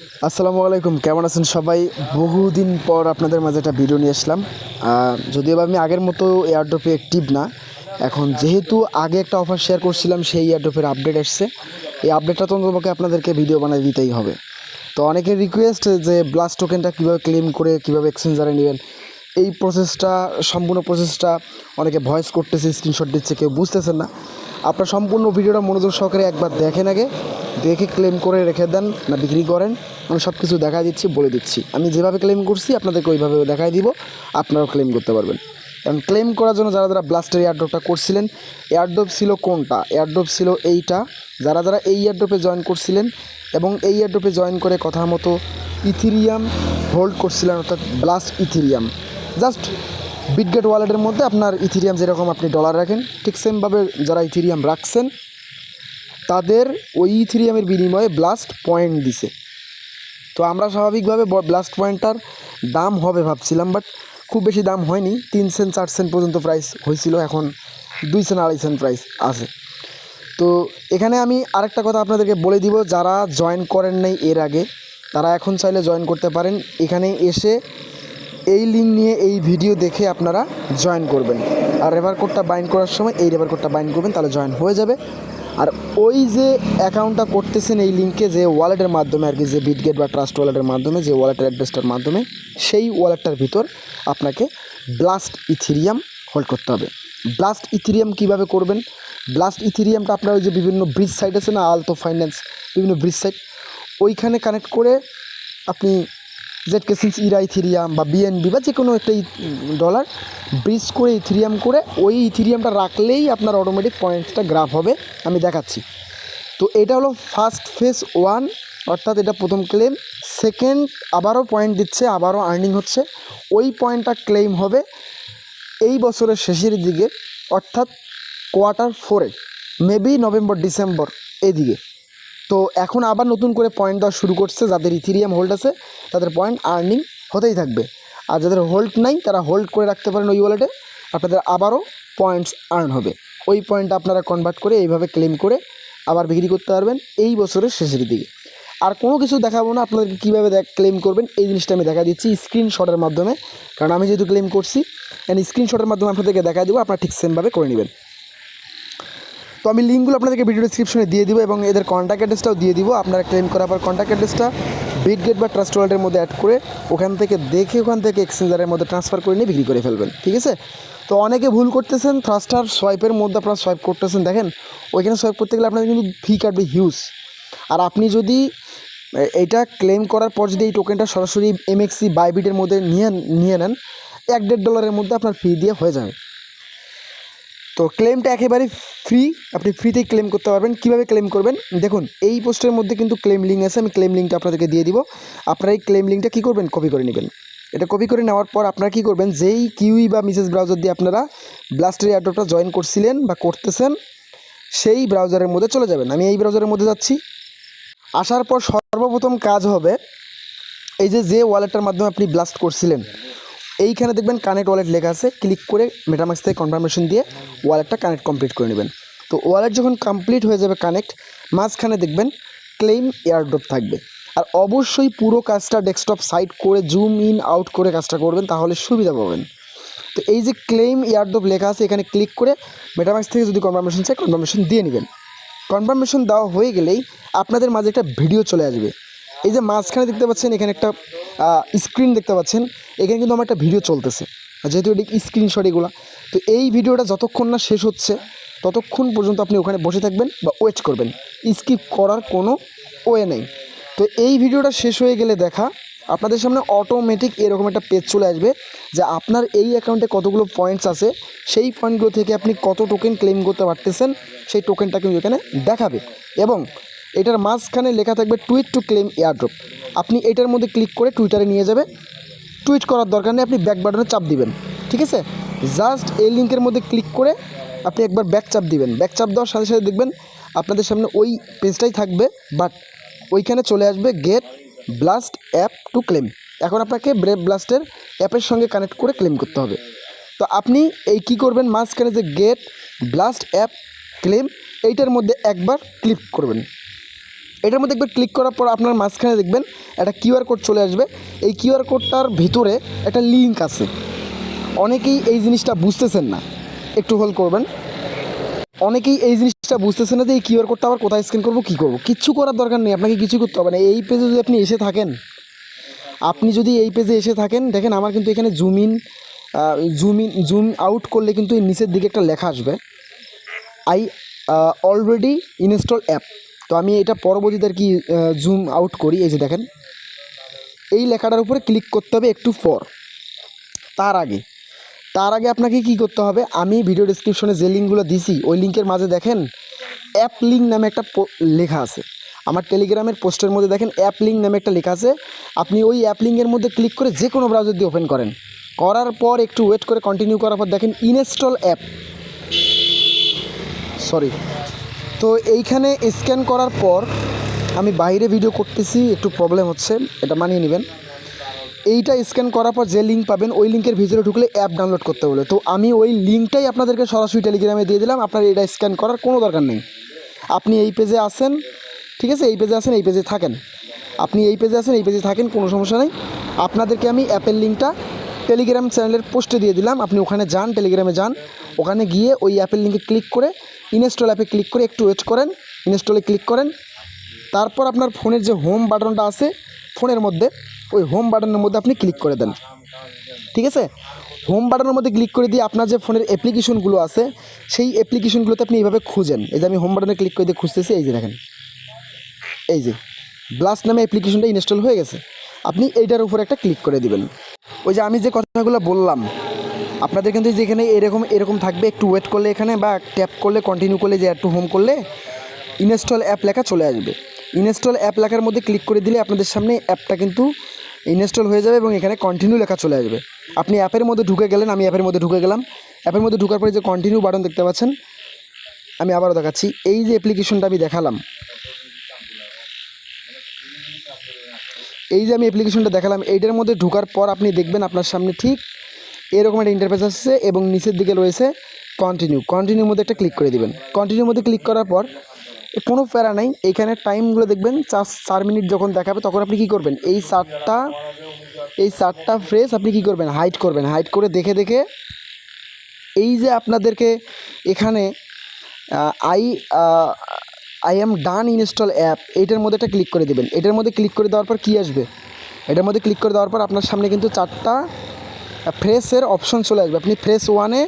আসসালামু আলাইকুম, কেমন আছেন সবাই? বহুদিন পর আপনাদের মাঝে একটা ভিডিও নিয়ে আসলাম। যদিও আমি আগের মতো এয়ারড্রপে অ্যাক্টিভ না, এখন যেহেতু আগে একটা অফার শেয়ার করছিলাম, সেই এয়ারড্রপের আপডেট আসছে। এই আপডেটটা তো তোমাকে আপনাদেরকে ভিডিও বানিয়ে দিতেই হবে। তো অনেকের রিকোয়েস্ট যে ব্লাস্ট টোকেনটা কীভাবে ক্লেম করে, কীভাবে এক্সচেঞ্জারে নেবেন এই প্রসেসটা সম্পূর্ণ প্রসেসটা অনেকে ভয়েস করতেছে স্ক্রিনশট দিচ্ছে, কেউ বুঝতেছেন না। আপনার সম্পূর্ণ ভিডিওটা মনোযোগ সহকারে একবার দেখেন আগে, দেখে ক্লেম করে রেখে দেন না বিক্রি করেন। আমি সব কিছু দেখা দিচ্ছি, বলে দিচ্ছি। আমি যেভাবে ক্লেম করছি, আপনাদেরকে ওইভাবে দেখাই দিব, আপনারাও ক্লেম করতে পারবেন। কারণ ক্লেম করার জন্য যারা যারা ব্লাস্টের এয়ারড্রপটা করছিলেন এয়ারড্রপ ছিল কোনটা? এয়ারড্রপ ছিল এইটা। যারা যারা এই এয়ারড্রপে জয়েন করছিলেন এবং এই এয়ারড্রপে জয়েন করে কথা মতো ইথিরিয়াম হোল্ড করছিলেন, অর্থাৎ ব্লাস্ট ইথিরিয়াম। জাস্ট বিটগেট ওয়ালেটের মধ্যে আপনার ইথিরিয়াম যেরকম আপনি ডলার রাখেন, ঠিক সেমভাবে যারা ইথিরিয়াম রাখছেন, তাদের ওই ইথিরিয়ামের বিনিময়ে ব্লাস্ট পয়েন্ট দিছে। তো আমরা স্বাভাবিকভাবে ব্লাস্ট পয়েন্টটার দাম হবে ভাবছিলাম বাট খুব বেশি দাম হয়নি। তিন সেন্ট চার সেন্ট পর্যন্ত প্রাইস হয়েছিল, এখন দুই সেন্ট আড়াই সেন্ট প্রাইস আছে। তো এখানে আমি আরেকটা কথা আপনাদেরকে বলে দিব, যারা জয়েন করেন নাই এর আগে, তারা এখন চাইলে জয়েন করতে পারেন। এখানে এসে এই লিঙ্ক নিয়ে এই ভিডিও দেখে আপনারা জয়েন করবেন। আর রেভার কোডটা বাইন্ড করার সময় এই রেভার কোডটা বাইন্ড করবেন, তাহলে জয়েন হয়ে যাবে। আর ওই যে অ্যাকাউন্টটা করতেছেন এই লিঙ্কে যে ওয়ালেটের মাধ্যমে আর কি, যে বিটগেট বা ট্রাস্ট ওয়ালেটের মাধ্যমে, যে ওয়ালেটের অ্যাড্রেসটার মাধ্যমে, সেই ওয়ালেটটার ভিতর আপনাকে ব্লাস্ট ইথিরিয়াম হোল্ড করতে হবে। ব্লাস্ট ইথিরিয়াম কীভাবে করবেন? ব্লাস্ট ইথিরিয়ামটা আপনার ওই যে বিভিন্ন ব্রিজ সাইট আছে না আলতো ফাইন্যান্স বিভিন্ন ব্রিজ সাইট ওইখানে কানেক্ট করে আপনি জেড কেসিন্স ইরা ইথিরিয়াম বা বিএনবি বা যে কোনো একটা ডলার ব্রিজ করে ইথিরিয়াম করে ওই ইথিরিয়ামটা রাখলেই আপনার অটোমেটিক পয়েন্টসটা গ্রাফ হবে। আমি দেখাচ্ছি। তো এটা হলো ফার্স্ট ফেজ ওয়ান অর্থাৎ এটা প্রথম ক্লেম সেকেন্ড আবারও পয়েন্ট দিচ্ছে, আবারও আর্নিং হচ্ছে। ওই পয়েন্টটা ক্লেম হবে এই বছরের শেষের দিকে, অর্থাৎ কোয়ার্টার ফোরে মেবি নভেম্বর ডিসেম্বর এদিকে। তো এখন আবার নতুন করে পয়েন্ট দেওয়া শুরু করছে, যাদের ইথিরিয়াম হোল্ড আছে। তাদের পয়েন্ট আর্নিং হতেই থাকবে। আর যাদের হোল্ড নাই, তারা হোল্ড করে রাখতে পারেন ওই ওয়ালেটে আপনাদের আবারও পয়েন্টস আর্ন হবে। ওই পয়েন্ট আপনারা কনভার্ট করে এইভাবে ক্লেম করে আবার বিক্রি করতে পারবেন এই বছরের শেষের দিকে। আর কোনো কিছু দেখাবো না, আপনাদেরকে কীভাবে ক্লেম করবেন, এই জিনিসটা আমি দেখা দিচ্ছি স্ক্রিনশটের মাধ্যমে। কারণ আমি যেহেতু ক্লেম করছি অ্যান্ড স্ক্রিনশটের মাধ্যমে আপনাদেরকে দেখা দেবো, আপনারা ঠিক সেমভাবে করে নেবেন। তো আমি লিঙ্কগুলো আপনাদেরকে ভিডিও ডিসক্রিপশনে দিয়ে দিব এবং এদের কন্ট্যাক্ট অ্যাড্রেসটাও দিয়ে দিব। আপনারা ক্লেম করার পর কন্ট্যাক্ট অ্যাড্রেসটা বিটগেট বা ট্রাস্ট ওয়ালেটের মধ্যে অ্যাড করে ওখান থেকে দেখে ওখান থেকে এক্সচেঞ্জারের মধ্যে ট্রান্সফার করে নিয়ে বিক্রি করে ফেলবেন, ঠিক আছে? তো অনেকে ভুল করতেছেন থ্রাস্টার সোয়াইপের মধ্যে আপনারা সোয়াইপ করতেছেন। দেখেন, ওইখানে সোয়াইপ করতে গেলে আপনাদের কিন্তু ফি কাটবে হিউজ আর আপনি যদি এটা ক্লেম করার পর যদি এই টোকেনটা সরাসরি এমএক্সি বাইবিটের মধ্যে নিয়ে নিয়ে নেন, এক দেড় ডলারের মধ্যে আপনার ফি দিয়ে হয়ে যাবে। তো ক্লেমটা একেবারে ফ্রি আপনি ফ্রিতেই ক্লেম করতে পারবেন। কীভাবে ক্লেম করবেন? দেখুন, এই পোস্টের মধ্যে কিন্তু ক্লেম লিঙ্ক আছে, আমি ক্লেম লিঙ্কটা আপনাদেরকে দিয়ে দিব। আপনারা এই ক্লেম লিঙ্কটা কী করবেন? কপি করে নেবেন। এটা কপি করে নেওয়ার পর আপনারা কী করবেন? যেই কিউই বা মিসেস ব্রাউজার দিয়ে আপনারা ব্লাস্টের এয়ারড্রপটা জয়েন করছিলেন বা করতেছেন, সেই ব্রাউজারের মধ্যে চলে যাবেন। আমি এই ব্রাউজারের মধ্যে যাচ্ছি। আসার পর সর্বপ্রথম কাজ হবে, এই যে যে ওয়ালেটটার মাধ্যমে আপনি ব্লাস্ট করছিলেন এইখানে দেখবেন কানেক্ট ওয়ালেট লেখা আছে ক্লিক করে মেটামাক্স থেকে কনফার্মেশন দিয়ে ওয়ালেটটা কানেক্ট কমপ্লিট করে নেবেন। তো ওয়ালেট যখন কমপ্লিট হয়ে যাবে কানেক্ট মাঝখানে দেখবেন ক্লেম এয়ারড্রপ থাকবে। আর অবশ্যই পুরো কাজটা ডেস্কটপ সাইড করে জুম ইন আউট করে কাজটা করবেন, তাহলে সুবিধা পাবেন। তো এই যে ক্লেম এয়ারড্রপ লেখা আছে, এখানে ক্লিক করে মেটামাক্স থেকে যদি কনফার্মেশন চাই কনফার্মেশন দিয়ে নেবেন। কনফার্মেশন দেওয়া হয়ে গেলেই আপনাদের মাঝে একটা ভিডিও চলে আসবে। এই যে মাঝখানে দেখতে পাচ্ছেন, এখানে একটা স্ক্রিন দেখতে পাচ্ছেন, এখানে কিন্তু আমার একটা ভিডিও চলতেছে। যেহেতু এটি স্ক্রিনশট এগুলো, তো এই ভিডিওটা যতক্ষণ না শেষ হচ্ছে, ততক্ষণ পর্যন্ত আপনি ওখানে বসে থাকবেন বা ওয়েট করবেন। স্কিপ করার কোনো ওয়ে নেই। তো এই ভিডিওটা শেষ হয়ে গেলে দেখা, আপনাদের সামনে অটোমেটিক এরকম একটা পেজ চলে আসবে, যে আপনার এই অ্যাকাউন্টে কতগুলো পয়েন্টস আছে, সেই পয়েন্টগুলো থেকে আপনি কত টোকেন ক্লেম করতে পারতেছেন, সেই টোকেনটা কিন্তু এখানে দেখাবে। এবং এটার মাঝখানে লেখা থাকবে টুইট টু ক্লেম এয়ারড্রপ আপনি এটার মধ্যে ক্লিক করে টুইটারে নিয়ে যাবে। টুইট করার দরকার নেই, আপনি ব্যাক বাটনে চাপ দিবেন। ঠিক আছে? জাস্ট এই লিঙ্কের মধ্যে ক্লিক করে আপনি একবার ব্যাক চাপ দিবেন। ব্যাক চাপ দেওয়ার সাথে সাথে দেখবেন আপনাদের সামনে ওই পেজটাই থাকবে বাট ওইখানে চলে আসবে get Blast app to claim এখন আপনাকে ব্রেভ ব্লাস্টের অ্যাপের সঙ্গে কানেক্ট করে ক্লেম করতে হবে। তো আপনি এই কি করবেন? মাঝখানে যে গেট ব্লাস্ট অ্যাপ ক্লেম এইটার মধ্যে একবার ক্লিক করবেন। এটার মধ্যে একবার ক্লিক করার পর আপনার মাঝখানে দেখবেন একটা কিউআর কোড চলে আসবে। এই কিউআর কোডটার ভিতরে একটা লিঙ্ক আছে। অনেকেই এই জিনিসটা বুঝতেছেন না। একটু হোল্ড করবেন। অনেকেই এই জিনিসটা বুঝতেছেন না যে এই কিউআর কোডটা আবার কোথায় স্ক্যান করব, কী করব? কিচ্ছু করার দরকার নেই, আপনাকে কিছু করতে হবে না। এই পেজে যদি আপনি এসে থাকেন, আপনি যদি এই পেজে এসে থাকেন, দেখেন আমার কিন্তু এখানে zoom in zoom in zoom out করলে কিন্তু এই নিচের দিকে একটা লেখা আসবে। আই অলরেডি ইনস্টল অ্যাপ তো আমি এটা পরবর্তীতে আর কি জুম আউট করি, এই যে দেখেন। এই লেখাটার উপরে ক্লিক করতে হবে একটু পর তার আগে। তার আগে আপনাকে কি করতে হবে, আমি ভিডিও ডিসক্রিপশনে যে লিঙ্কগুলো দিছি, ওই লিঙ্কের মাঝে দেখেন অ্যাপ লিঙ্ক নামে একটা লেখা আছে। আমার টেলিগ্রামের পোস্টের মধ্যে দেখেন অ্যাপ লিঙ্ক নামে একটা লেখা আছে। আপনি ওই অ্যাপ লিঙ্কের মধ্যে ক্লিক করে যে কোনো ব্রাউজার দিয়ে ওপেন করেন। করার পর একটু ওয়েট করে কন্টিনিউ করার পর দেখেন ইনস্টল অ্যাপ সরি তো এইখানে স্ক্যান করার পর আমি বাইরে ভিডিও করতেছি, একটু প্রবলেম হচ্ছে, এটা মানিয়ে নেবেন। এইটা স্ক্যান করার পর যে লিঙ্ক পাবেন, ওই লিঙ্কের ভিতরে ঢুকলে অ্যাপ ডাউনলোড করতে বলে তো আমি ওই লিঙ্কটাই আপনাদেরকে সরাসরি টেলিগ্রামে দিয়ে দিলাম, আপনার এটা স্ক্যান করার কোনো দরকার নেই। আপনি এই পেজে আসেন ঠিক আছে? এই পেজে আসেন এই পেজে থাকেন। আপনি এই পেজে আসেন এই পেজে থাকেন, কোনো সমস্যা নেই। আপনাদেরকে আমি অ্যাপের লিঙ্কটা টেলিগ্রাম চ্যানেলের পোস্টে দিয়ে দিলাম। আপনি ওখানে যান টেলিগ্রামে যান। ওখানে গিয়ে ওই অ্যাপের লিঙ্কে ক্লিক করে ইনস্টল অ্যাপে ক্লিক করে একটু ওয়েট করেন। ইনস্টলে ক্লিক করেন। তারপর আপনার ফোনের যে হোম বাটনটা আছে ফোনের মধ্যে, ওই হোম বাটনের মধ্যে আপনি ক্লিক করে দেন। ঠিক আছে? হোম বাটনের মধ্যে ক্লিক করে দিয়ে আপনার যে ফোনের অ্যাপ্লিকেশনগুলো আছে, সেই অ্যাপ্লিকেশনগুলোতে আপনি এইভাবে খুঁজেন। এই যে আমি হোম বাটনে ক্লিক করে দিয়ে খুঁজতেছি, এই যে দেখেন। এই যে ব্লাস্ট নামে অ্যাপ্লিকেশনটা ইনস্টল হয়ে গেছে। আপনি এইটার উপর একটা ক্লিক করে দিবেন। ওই যে আমি যে কথাগুলো বললাম, আপনাদের কিন্তু যেখানে এরকম এরকম থাকবে, একটু ওয়েট করলে এখানে বা ট্যাপ করলে কন্টিনিউ করলে, যে একটু হোম করলে ইনস্টল অ্যাপ লেখা চলে আসবে। ইনস্টল অ্যাপ লেখার মধ্যে ক্লিক করে দিলে আপনাদের সামনে অ্যাপটা কিন্তু ইনস্টল হয়ে যাবে এবং এখানে কন্টিনিউ লেখা চলে আসবে। আপনি অ্যাপের মধ্যে ঢুকে গেলেন, আমি অ্যাপের মধ্যে ঢুকে গেলাম। অ্যাপের মধ্যে ঢুকার পরে যে কন্টিনিউ বাটন দেখতে পাচ্ছেন, আমি আবারও দেখাচ্ছি। এই যে অ্যাপ্লিকেশনটা আমি দেখালাম এই যে আমি অ্যাপ্লিকেশনটা দেখালাম, এইটার মধ্যে ঢোকার পর আপনি দেখবেন আপনার সামনে ঠিক এরকম একটা ইন্টারফেস আসছে এবং নিচের দিকে রয়েছে কন্টিনিউ কন্টিনিউর মধ্যে একটা ক্লিক করে দিবেন। কন্টিনিউর মধ্যে ক্লিক করার পর কোনো প্যারা নাই এইখানে টাইমগুলো দেখবেন চার চার মিনিট যখন দেখাবে তখন আপনি কি করবেন? এই চারটা এই চারটা ফ্রেস আপনি কি করবেন? হাইড করবেন। হাইড করে দেখে দেখে এই যে আপনাদেরকে এখানে I I'm done install app এইটার মধ্যে একটা ক্লিক করে দেবেন। এটার মধ্যে ক্লিক করে দেওয়ার পর কী আসবে? এটার মধ্যে ক্লিক করে দেওয়ার পর আপনার সামনে কিন্তু চারটা ফ্রেশের অপশন চলে আসবে। আপনি ফ্রেশ ওয়ানে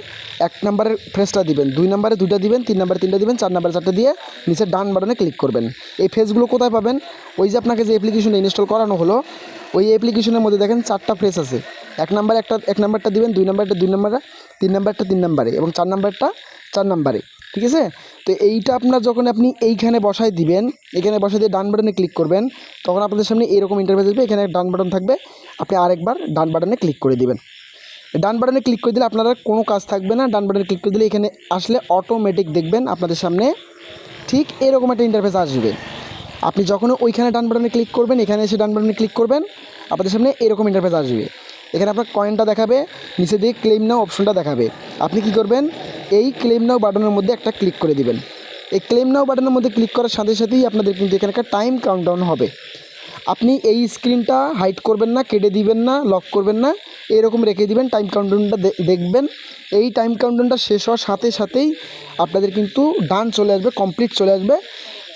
এক নম্বরের ফ্রেশটা দিবেন। দুই নম্বরে দুইটা দিবেন, তিন নম্বরে তিনটা দিবেন, চার নম্বরে চারটা দিয়ে নিচে ডান বাটনে ক্লিক করবেন। এই ফ্রেশগুলো কোথায় পাবেন? ওই যে আপনাকে যে অ্যাপ্লিকেশনটা ইনস্টল করানো হলো, ওই অ্যাপ্লিকেশনের মধ্যে দেখেন চারটা ফ্রেশ আছে। এক নাম্বার একটা, এক নাম্বারটা দিবেন, দুই নাম্বারটা দুই নাম্বারে তিন নাম্বারটা তিন নাম্বারে এবং চার নাম্বারটা চার নাম্বারে ঠিক আছে? তো এইটা আপনার যখন আপনি এইখানে বসায় দিবেন, এখানে বসাই দিয়ে ডান বাটনে ক্লিক করবেন, তখন আপনাদের সামনে এরকম ইন্টারভেস আসবে, এখানে ডান বাটন থাকবে, আপনি আরেকবার ডান বাটনে ক্লিক করে দিবেন। ডান বাটনে ক্লিক করে দিলে আপনারা কোনো কাজ থাকবে না, ডান বাটনে ক্লিক করে দিলে এখানে আসলে অটোমেটিক দেখবেন আপনাদের সামনে ঠিক এরকম একটা ইন্টারফেস আসবে। আপনি যখন ওইখানে ডান বাটনে ক্লিক করবেন, এখানে এসে ডান বাটনে ক্লিক করবেন, আপনাদের সামনে এরকম ইন্টারফেস আসবে। এখানে আপনার কয়েনটা দেখাবে, নিচে দিয়ে ক্লেম নাও অপশনটা দেখাবে। আপনি কি করবেন? এই ক্লেম নাও বাটনের মধ্যে একটা ক্লিক করে দিবেন। এই ক্লেম নাও বাটনের মধ্যে ক্লিক করার সাথে সাথেই আপনাদের কিন্তু এখানে একটা টাইম কাউন্টডাউন হবে। আপনি এই স্ক্রিনটা হাইড করবেন না, কেটে দিবেন না লক করবেন না, এরকম রেখে দিবেন টাইম কাউন্টডাউনটা দেখবেন। এই টাইম কাউন্টডাউনটা শেষ হওয়ার সাথে সাথেই আপনাদের কিন্তু ডান চলে আসবে কমপ্লিট চলে আসবে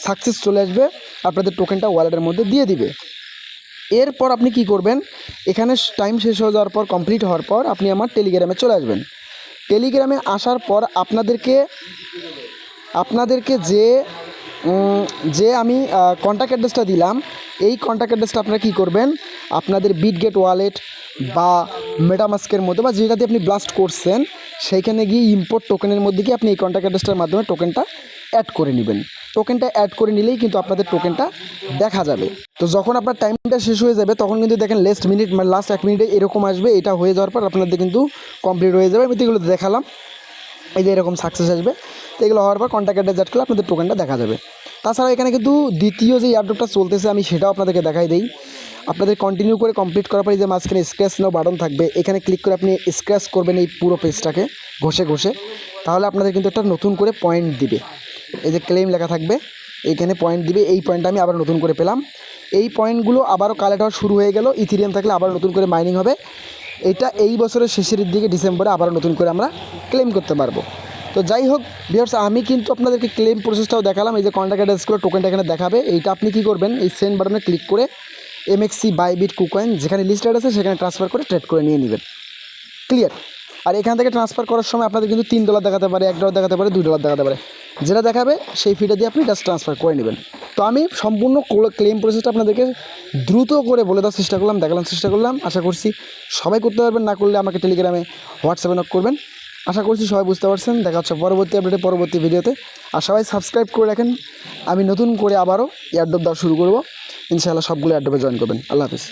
সাকসেস চলে আসবে, আপনাদের টোকেনটা ওয়ালেটের মধ্যে দিয়ে দিবে। এরপর আপনি কি করবেন? এখানে টাইম শেষ হয়ে যাওয়ার পর কমপ্লিট হওয়ার পর আপনি আমার টেলিগ্রামে চলে আসবেন। টেলিগ্রামে আসার পর আপনাদেরকে আপনাদেরকে যে যে আমি কন্ট্যাক্ট অ্যাড্রেসটা দিলাম, এই কন্ট্যাক্ট অ্যাড্রেসটা আপনারা কী করবেন? আপনাদের বিটগেট ওয়ালেট বা মেটামাস্কের মধ্যে বা যেটাতে আপনি ব্লাস্ট করছেন, সেইখানে গিয়ে ইম্পোর্ট টোকেনের মধ্যে গিয়ে আপনি এই কন্ট্যাক্ট অ্যাড্রেসটার মাধ্যমে টোকেনটা অ্যাড করে নেবেন। টোকেনটা অ্যাড করে নিলেই কিন্তু আপনাদের টোকেনটা দেখা যাবে। তো যখন আপনার টাইমটা শেষ হয়ে যাবে, তখন কিন্তু দেখেন লাস্ট মিনিট মানে লাস্ট এক মিনিটে এরকম আসবে, এটা হয়ে যাওয়ার পর আপনাদের কিন্তু কমপ্লিট হয়ে যাবে। এগুলো দেখালাম। এই যে এরকম সাকসেস আসবে। তো এগুলো হওয়ার পর কন্ট্যাক্ট অ্যাড করলে আপনাদের টোকেনটা দেখা যাবে। তাছাড়া এখানে কিন্তু দ্বিতীয় যে এয়ারড্রপটা চলতেছে, আমি সেটাও আপনাদেরকে দেখাই দিই। আপনাদের কন্টিনিউ করে কমপ্লিট করার পরে যে মাঝখানে স্ক্র্যাচ নাও বাটন থাকবে, এখানে ক্লিক করে আপনি স্ক্র্যাচ করবেন এই পুরো পেজটাকে ঘষে ঘষে। তাহলে আপনাদের কিন্তু একটা নতুন করে পয়েন্ট দিবে। এই যে ক্লেম লেখা থাকবে এইখানে পয়েন্ট দিবে, এই পয়েন্টটা আমি আবার নতুন করে পেলাম। এই পয়েন্টগুলো আবারও কালেক্ট হওয়া শুরু হয়ে গেল। ইথিরিয়াম থাকলে আবার নতুন করে মাইনিং হবে। এটা এই বছরের শেষের দিকে ডিসেম্বরে আবার নতুন করে আমরা ক্লেম করতে পারব। তো যাই হোক ভিউয়ার্স আমি কিন্তু আপনাদেরকে ক্লেম প্রসেসটাও দেখালাম। এই যে কন্ট্যাক্ট অ্যাড্রেসগুলো টোকেনটা এখানে দেখাবে। এইটা আপনি কী করবেন? এই সেন্ড বাটনে ক্লিক করে এমএক্সি বাইবিট কুকয়েন যেখানে লিস্টেড আছে, সেখানে ট্রান্সফার করে ট্রেড করে নিয়ে নেবেন। ক্লিয়ার আর এখান থেকে ট্রান্সফার করার সময় আপনাদের কিন্তু তিন ডলার দেখাতে পারে, এক ডলার দেখাতে পারে, দুই ডলার দেখাতে পারে। যেটা দেখাবে সেই ফিটা দিয়ে আপনি জাস্ট ট্রান্সফার করে নেবেন। তো আমি সম্পূর্ণ ক্লেম প্রসেসটা আপনাদেরকে দ্রুত করে বলে দেওয়ার চেষ্টা করলাম দেখালাম চেষ্টা করলাম। আশা করছি সবাই করতে পারবেন, না করলে আমাকে টেলিগ্রামে হোয়াটসঅ্যাপে নক করবেন। আশা করছি সবাই বুঝতে পারছেন। দেখা হচ্ছে পরবর্তী আপডেটে পরবর্তী ভিডিওতে আর সবাই সাবস্ক্রাইব করে রাখেন। আমি নতুন করে আবারও এয়ারড্রপ দেওয়া শুরু করব। ইনশাআল্লাহ সবগুলো এয়ারড্রপে জয়েন করবেন। আল্লাহ হাফিজ।